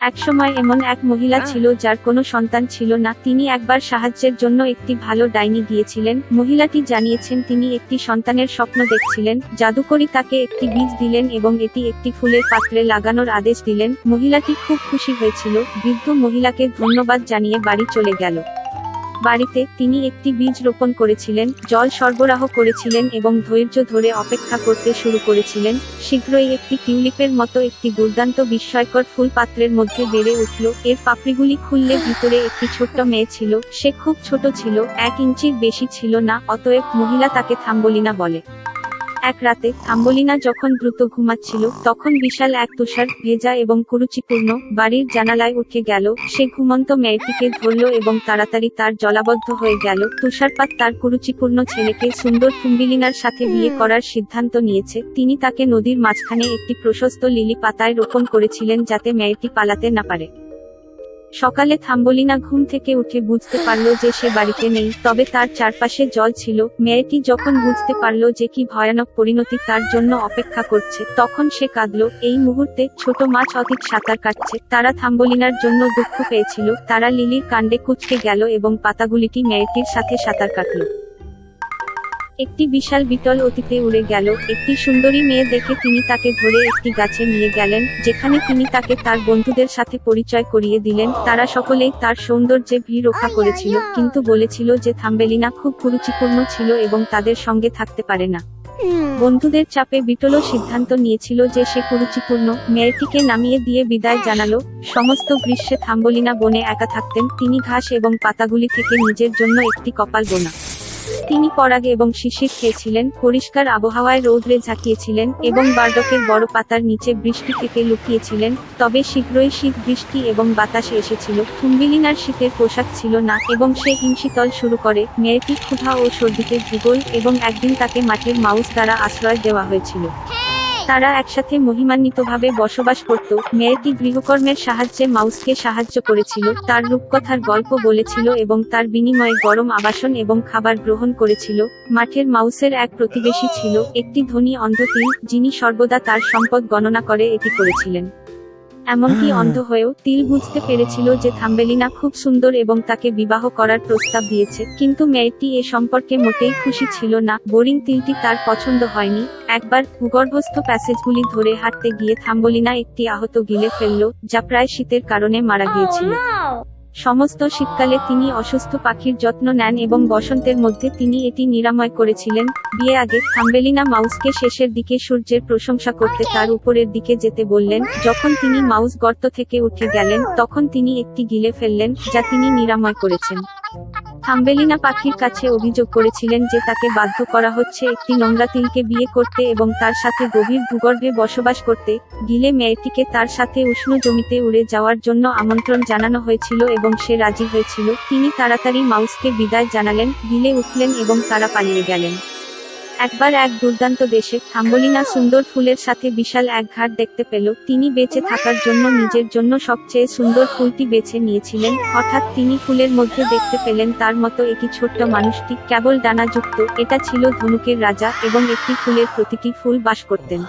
একসময় এমন এক মহিলা ছিল যার কোনো সন্তান ছিল না। তিনি একবার সাহায্যের জন্য একটি ভালো ডাইনি গিয়েছিলেন মহিলাটি জানিয়েছেন তিনি একটি সন্তানের স্বপ্ন দেখছিলেন। জাদুকরি তাকে একটি বীজ দিলেন এবং এটি একটি ফুলের পাত্রে লাগানোর আদেশ দিলেন। মহিলাটি খুব খুশি হয়েছিল। বৃদ্ধ মহিলাকে ধন্যবাদ জানিয়ে বাড়ি চলে গেল। বাড়িতে তিনি একটি বীজ রোপণ করেছিলেন, জল সরবরাহ করেছিলেন এবং ধৈর্য ধরে অপেক্ষা করতে শুরু করেছিলেন। শীঘ্রই একটি টিউলিপের মতো একটি দুর্দান্ত বিস্ময়কর ফুল পাত্রের মধ্যে বেড়ে উঠল। এর পাপড়িগুলি খুললে ভিতরে একটি ছোট্ট মেয়ে ছিল। সে খুব ছোট ছিল, এক ইঞ্চির বেশি ছিল না, অতএব মহিলা তাকে থাম্বলিনা বলে। এক রাতে, আম্বলিনা যখন দ্রুত ঘুমাচ্ছিল, তখন বিশাল এক তুষার, ভেজা এবং কুরুচিপূর্ণ বাড়ির জানালায় উঠে গেল। সে ঘুমন্ত মেয়েটিকে ধরল এবং তাড়াতাড়ি তার জলাবদ্ধ হয়ে গেল। তুষারপাত তার কুরুচিপূর্ণ ছেলেকে সুন্দর কুম্বিলিনার সাথে বিয়ে করার সিদ্ধান্ত নিয়েছে। তিনি তাকে নদীর মাঝখানে একটি প্রশস্ত লিলি পাতায় রোপণ করেছিলেন যাতে মেয়েটি পালাতে না পারে। সকালে থাম্বলিনা ঘুম থেকে উঠে বুঝতে পারল যে সে বাড়িতে নেই, তবে তার চারপাশে জল ছিল। মেয়েটি যখন বুঝতে পারল যে কি ভয়ানক পরিণতি তার জন্য অপেক্ষা করছে, তখন সে কাঁদল, এই মুহূর্তে ছোট মাছ অতীত সাঁতার কাটছে। তারা থাম্বলিনার জন্য দুঃখ পেয়েছিল। তারা লিলির কাণ্ডে কুচকে গেল এবং পাতাগুলিটি মেয়েটির সাথে সাঁতার কাটল। একটি বিশাল বিটল অতীতে উড়ে গেল। একটি সুন্দরী মেয়ে দেখে তিনি তাকে ধরে একটি গাছে নিয়ে গেলেন যেখানে তিনি তাকে তার বন্ধুদের সাথে পরিচয় করিয়ে দিলেন। তারা সকলেই তার সৌন্দর্যে ভিড় রক্ষা করেছিল কিন্তু বলেছিল যে থাম্বেলিনা খুব কুরুচিপূর্ণ ছিল এবং তাদের সঙ্গে থাকতে পারে না। বন্ধুদের চাপে বিটলও সিদ্ধান্ত নিয়েছিল যে সে কুরুচিপূর্ণ। মেয়েটিকে নামিয়ে দিয়ে বিদায় জানালো। সমস্ত গ্রীষ্মে থাম্বলিনা বনে একা থাকতেন। তিনি ঘাস এবং পাতাগুলি থেকে নিজের জন্য একটি কপাল বোনা। তিনি পরাগ এবং শিশির খেয়েছিলেন, পরিষ্কার আবহাওয়ায় রৌদ্রে ঝাঁকিয়েছিলেন এবং বার্ডকের বড় পাতার নিচে বৃষ্টি থেকে লুকিয়েছিলেন, তবে শীঘ্রই শীত, বৃষ্টি এবং বাতাসে এসেছিল কুম্বিলিনার শীতের পোশাক ছিল না এবং সে হিমশীতল শুরু করে, মেয়েটি ক্ষুধা ও সর্দিতে ভূগোল এবং একদিন তাকে মাঠের মাউস দ্বারা আশ্রয় দেওয়া হয়েছিল। তারা একসাথে মহিমান্বিতভাবে বসবাস করত। মেয়েটি গৃহকর্মের সাহায্যে মাউসকে সাহায্য করেছিল, তার রূপকথার গল্প বলেছিল এবং তার বিনিময়ে গরম আবাসন এবং খাবার গ্রহণ করেছিল। মাঠের মাউসের এক প্রতিবেশী ছিল, একটি ধনী অন্ধতি যিনি সর্বদা তার সম্পদ গণনা করে এটি করেছিলেন। এমনকি অন্ধ হয়েও তিল বুঝতে পেরেছিল যে থাম্বেলিনা খুব সুন্দর এবং তাকে বিবাহ করার প্রস্তাব দিয়েছে। কিন্তু মেয়েটি এ সম্পর্কে মোটেই খুশি ছিল না। বোরিং তিলটি তার পছন্দ হয়নি। একবার ভূগর্ভস্থ প্যাসেজগুলি ধরে হাঁটতে গিয়ে থাম্বলিনা একটি আহত গিলে ফেলল, যা প্রায় শীতের কারণে মারা গিয়েছিল। সমস্ত শীতকালে তিনি অসুস্থ পাখির যত্ন নেন এবং বসন্তের মধ্যে তিনি এটি নিরাময় করেছিলেন। বিয়ে আগে থাম্বেলিনা মাউসকে শেষের দিকে সূর্যের প্রশংসা করতে তার উপরের দিকে যেতে বললেন। যখন তিনি মাউস গর্ত থেকে উঠে গেলেন, তখন তিনি একটি গিলে ফেললেন, যা তিনি নিরাময় করেছেন। থাম্বেলিনা পাখির কাছে অভিযোগ করেছিলেন যে তাকে বাধ্য করা হচ্ছে একটি নোংরা তিলকে বিয়ে করতে এবং তার সাথে গভীর ভূগর্ভে বসবাস করতে। গিলে মেয়েটিকে তার সাথে উষ্ণ জমিতে উড়ে যাওয়ার জন্য আমন্ত্রণ জানানো হয়েছিল এবং সে রাজি হয়েছিল। তিনি তাড়াতাড়ি মাউসকে বিদায় জানালেন, গিলে উঠলেন এবং তারা পালিয়ে গেলেন। একবার এক দুর্দান্ত দেশে থাম্বলিনা সুন্দর ফুলের সাথে বিশাল এক ঘাট দেখতে পেল। তিনি বেঁচে থাকার জন্য নিজের জন্য সবচেয়ে সুন্দর ফুলটি বেছে নিয়েছিলেন। হঠাৎ তিনি ফুলের মধ্যে দেখতে পেলেন তার মতো একটি ছোট্ট মানুষটি কেবল ডানাযুক্ত এটা ছিল ধনুকের রাজা এবং একটি ফুলের প্রতিটি ফুল বাস করতেন।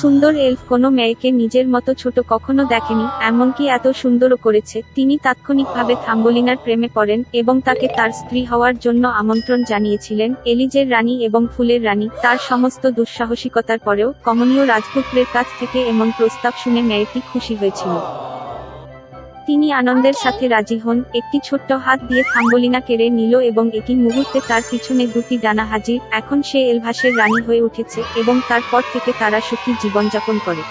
সুন্দর এলফ কোনো মেয়েকে নিজের মতো ছোট কখনো দেখেনি, এমনকি এত সুন্দরও করেছে। তিনি তাৎক্ষণিকভাবে থাম্বলিনার প্রেমে পড়েন এবং তাকে তার স্ত্রী হওয়ার জন্য আমন্ত্রণ জানিয়েছিলেন। এলিজের রানী এবং ফুলের রানী, তার সমস্ত দুঃসাহসিকতার পরেও কমনীয় রাজপুত্রের কাছ থেকে এমন প্রস্তাব শুনে মেয়েটি খুশি হয়েছিল। তিনি আনন্দের সাথে রাজি হন, একটি ছোট্ট হাত দিয়ে থাম্বলিনা কেড়ে নিল এবং এটি মুহূর্তে তার পিছনে দুটি ডানা হাজির, এখন সে এলভাসের রানী হয়ে উঠেছে এবং তারপর থেকে তারা সুখী জীবনযাপন করে।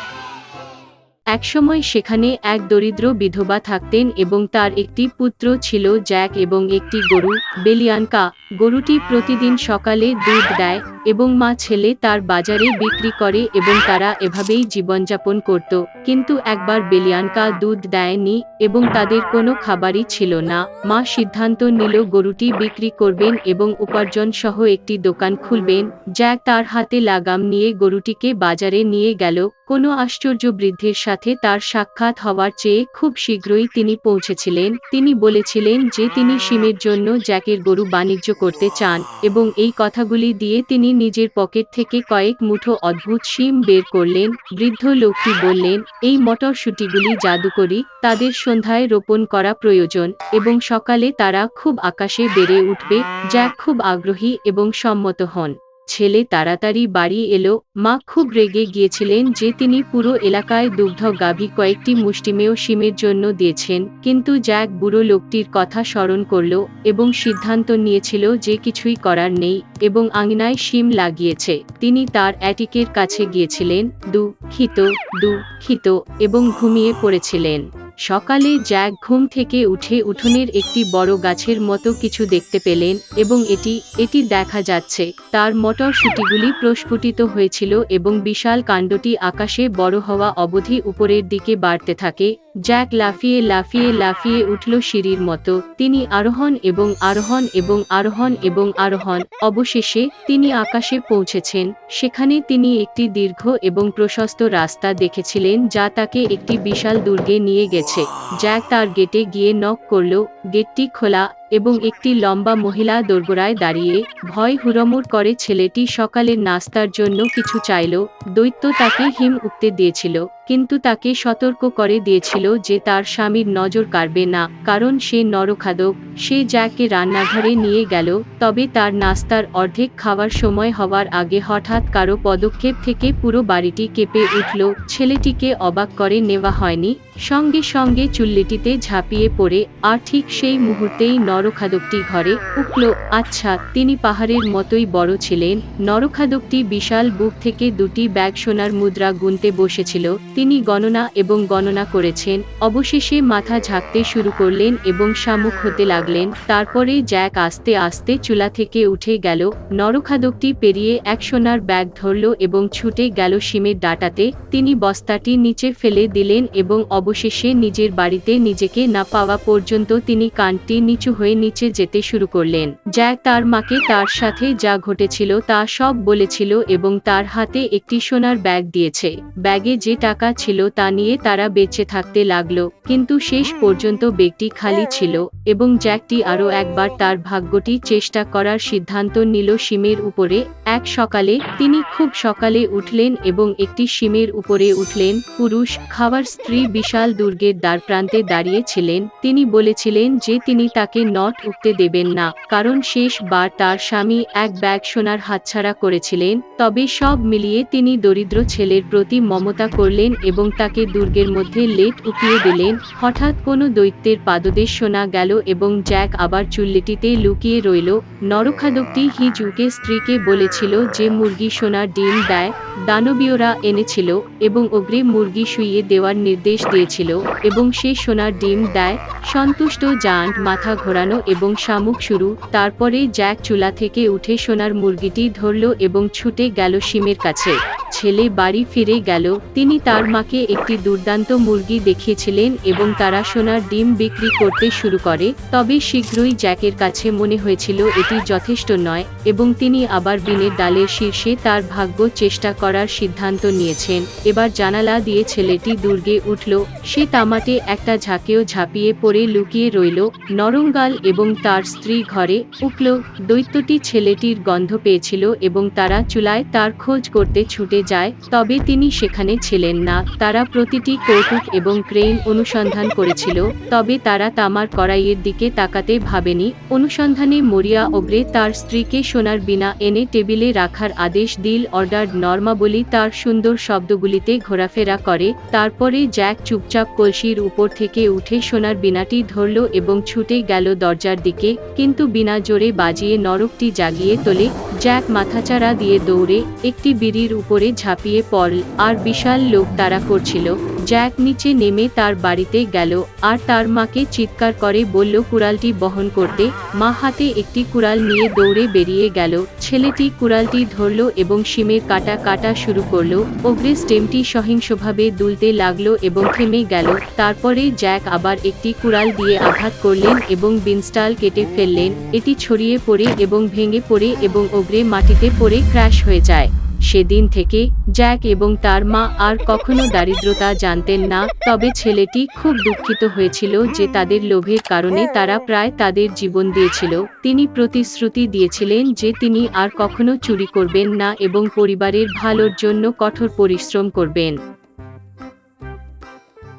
একসময় সেখানে এক দরিদ্র বিধবা থাকতেন এবং তার একটি পুত্র ছিল জ্যাক এবং একটি গরু, বেলিয়ানকা। গরুটি প্রতিদিন সকালে দুধ দেয়। এবং মা ছেলে তার বাজারে বিক্রি করে এবং তারা এভাবেই জীবনযাপন করত। কিন্তু একবার বেলিয়ানকা দুধ দেয়নি এবং তাদের কোনো খাবারই ছিল না। মা সিদ্ধান্ত নিল, গরুটি বিক্রি করবেন এবং উপার্জন সহ একটি দোকান খুলবেন। জ্যাক তার হাতে লাগাম নিয়ে গরুটিকে বাজারে নিয়ে গেল। কোনো আশ্চর্য বৃদ্ধের সাথে তার সাক্ষাৎ হওয়ার চেয়ে খুব শীঘ্রই তিনি পৌঁছেছিলেন। তিনি বলেছিলেন যে তিনি সিমের জন্য জ্যাকের গরু বাণিজ্য করতে চান এবং এই কথাগুলি দিয়ে তিনি নিজের পকেট থেকে কয়েক মুঠো অদ্ভুত শিম বের করলেন, বৃদ্ধ লোকটি বললেন, এই মটরশুটিগুলি জাদুকরি, তাদের সন্ধ্যায় রোপণ করা প্রয়োজন এবং সকালে তারা খুব আকাশে বেড়ে উঠবে, যা খুব আগ্রহী এবং সম্মত হন। ছেলে তাড়াতাড়ি বাড়ি এলো। মা খুব রেগে গিয়েছিলেন যে তিনি পুরো এলাকায় দুগ্ধ গাভী কয়েকটি মুষ্টিমেয় শিমের জন্য দিয়েছেন। কিন্তু জ্যাক বুড়ো লোকটির কথা স্মরণ করল এবং সিদ্ধান্ত নিয়েছিল যে কিছুই করার নেই এবং আঙিনায় শিম লাগিয়েছে। তিনি তার অ্যাটিকের কাছে গিয়েছিলেন। দুঃখিত দুঃখিত এবং ঘুমিয়ে পড়েছিলেন। সকালে জ্যাক ঘুম থেকে উঠে উঠোনের একটি বড় গাছের মতো কিছু দেখতে পেলেন এবং এটি এটি দেখা যাচ্ছে। তার মটরশুটিগুলি প্রস্ফুটিত হয়েছিল এবং বিশাল কাণ্ডটি আকাশে বড় হওয়া অবধি উপরের দিকে বাড়তে থাকে জ্যাক লাফিয়ে লাফিয়ে লাফিয়ে উঠল সিঁড়ির মতো। তিনি আরোহণ এবং আরোহণ এবং আরোহণ এবং আরোহণ। অবশেষে তিনি আকাশে পৌঁছেছেন। সেখানে তিনি একটি দীর্ঘ এবং প্রশস্ত রাস্তা দেখেছিলেন যা তাকে একটি বিশাল দুর্গে নিয়ে গেছে। জ্যাক তার গেটে গিয়ে নক করল। গেটটি খোলা এবং একটি লম্বা মহিলা দোরগোড়ায় দাঁড়িয়ে ভয় হুড়মুড় করে ছেলেটি সকালের নাস্তার জন্য কিছু চাইল, দৈত্য তাকে হিম উঠতে দিয়েছিল, কিন্তু তাকে সতর্ক করে দিয়েছিল যে তার স্বামীর নজর কাড়বে না, কারণ সে নরখাদক, সে জ্যাককে রান্নাঘরে নিয়ে গেল, তবে তার নাস্তার অর্ধেক খাওয়ার সময় হওয়ার আগে হঠাৎ কারও পদক্ষেপ থেকে পুরো বাড়িটি কেঁপে উঠল, ছেলেটিকে অবাক করে নেওয়া হয়নি, সঙ্গে সঙ্গে চুল্লিটিতে ঝাঁপিয়ে পড়ে, আর ঠিক সেই মুহূর্তেই নরখাদকটি ঘরে উঠল আচ্ছা তিনি পাহাড়ের মতোই বড় ছিলেন। নরখাদকটি বিশাল বুক থেকে দুটি ব্যাগ সোনার মুদ্রা গুনতে বসেছিল। তিনি গণনা এবং গণনা করেছেন। অবশেষে মাথা ঝাঁকতে শুরু করলেন এবং শামুক হতে লাগলেন। তারপরে জ্যাক আস্তে আস্তে চুলা থেকে উঠে গেল। নরখাদকটি পেরিয়ে এক সোনার ব্যাগ ধরল এবং ছুটে গেল শিমের ডাটাতে। তিনি বস্তাটি নিচে ফেলে দিলেন এবং অবশেষে নিজের বাড়িতে নিজেকে না পাওয়া পর্যন্ত তিনি কানটি নিচু হয়ে নিচে যেতে শুরু করলেন। জ্যাক তার মাকে তার সাথে যা ঘটেছিল তা সব বলেছিল এবং তার হাতে একটি সোনার ব্যাগ দিয়েছে। ব্যাগে যে টাকা ছিল তা নিয়ে তারা বেঁচে থাকতে লাগল, কিন্তু শেষ পর্যন্ত ব্যাগটি খালি ছিল এবং জ্যাকটি আরও একবার তার ভাগ্যটি চেষ্টা করার সিদ্ধান্ত নিল শিমের উপরে। এক সকালে তিনি খুব সকালে উঠলেন এবং একটি শিমের উপরে উঠলেন। পুরুষ, খাওয়ার স্ত্রী বিশাল দুর্গের দ্বার প্রান্তে দাঁড়িয়েছিলেন তিনি বলেছিলেন যে তিনি তাকে নট উঠতে দেবেন না, কারণ শেষবার তার স্বামী এক ব্যাগ সোনার হাতছাড়া করেছিলেন, তবে সব মিলিয়ে তিনি দরিদ্র ছেলের প্রতি মমতা করলেন এবং তাকে দুর্গের মধ্যে লেট উঠিয়ে দিলেন, হঠাৎ কোনো দৈত্যের পাদদেশ শোনা গেল এবং জ্যাক আবার চুল্লিটিতে লুকিয়ে রইল, নরখাদকটি হিজুকে স্ত্রীকে বলেছিল যে মুরগি সোনার ডিম দেয়, দানবীয়রা এনেছিল এবং অগ্রে মুরগি শুইয়ে দেওয়ার নির্দেশ দিয়েছিল, এবং সে সোনার ডিম দেয়, সন্তুষ্ট জান্ট মাথা ঘোরানো এবং শামুক শুরু, তারপরেই জ্যাক চুলা থেকে উঠে সোনার মুরগিটি ধরল এবং ছুটে গেল শিমের কাছে। ছেলে বাড়ি ফিরে গেল, তিনি তার মাকে একটি দুর্দান্ত মুরগি দেখিয়েছিলেন এবং তারা সোনার ডিম বিক্রি করতে শুরু করে, তবে শীঘ্রই জ্যাকের কাছে মনে হয়েছিল এটি যথেষ্ট নয় এবং তিনি আবার বিনের ডালের শীর্ষে তার ভাগ্য চেষ্টা করার সিদ্ধান্ত নিয়েছেন। এবার জানালা দিয়ে ছেলেটি দুর্গে উঠল, সে তামাটে একটা ঝাঁকেও ঝাঁপিয়ে পড়ে লুকিয়ে রইল, নরঙ্গাল এবং তার স্ত্রী ঘরে উঠল, দৈত্যটি ছেলেটির গন্ধ পেয়েছিল এবং তারা চুলায় তার খোঁজ করতে ছুটে যায়, তবে তিনি সেখানে ছিলেন না। তারা প্রতিটি কৌতুক এবং ক্রেন অনুসন্ধান করেছিল, তবে তারা তামার কড়াইয়ের দিকে তাকাতে ভাবেনি। অনুসন্ধানে মরিয়া অগ্রে তার স্ত্রীকে সোনার বিনা এনে টেবিলে রাখার আদেশ দিল অর্ডার নর্মাবলী তার সুন্দর শব্দগুলিতে ঘোরাফেরা করে। তারপরে জ্যাক চুপচাপ কলসির উপর থেকে উঠে সোনার বিনাটি ধরল এবং ছুটে গেল দরজার দিকে, কিন্তু বিনা জোরে বাজিয়ে নরকটি জাগিয়ে তোলে। জ্যাক মাথাচাড়া দিয়ে দৌড়ে, একটি বিড়ির উপরে ঝাঁপিয়ে পড়ল আর বিশাল লোক তাড়া করছিল। জ্যাক নিচে নেমে তার বাড়িতে গেল, আর তার মাকে চিৎকার করে বলল, কুড়ালটি বহন করতে। মা হাতে একটি কুড়াল নিয়ে দৌড়ে বেরিয়ে গেল। ছেলেটি কুড়ালটি ধরল এবং শিমের কাটা কাটা শুরু করল। অগ্রে স্টেমটি সহিংসভাবে দুলতে লাগল এবং থেমে গেল। তারপরে জ্যাক আবার একটি কুড়াল দিয়ে আঘাত করলেন এবং বিনস্টাল কেটে ফেললেন। এটি ছড়িয়ে পড়ে এবং ভেঙে পড়ে এবং অগ্রে মাটিতে পড়ে ক্র্যাশ হয়ে যায়। সেদিন থেকে জ্যাক এবং তার মা আর কখনো দারিদ্রতা জানতেন না, তবে ছেলেটি খুব দুঃখিত হয়েছিল যে তাদের লোভের কারণে তারা প্রায় তাদের জীবন দিয়েছিল। তিনি প্রতিশ্রুতি দিয়েছিলেন যে তিনি আর কখনো চুরি করবেন না এবং পরিবারের ভালোর জন্য কঠোর পরিশ্রম করবেন।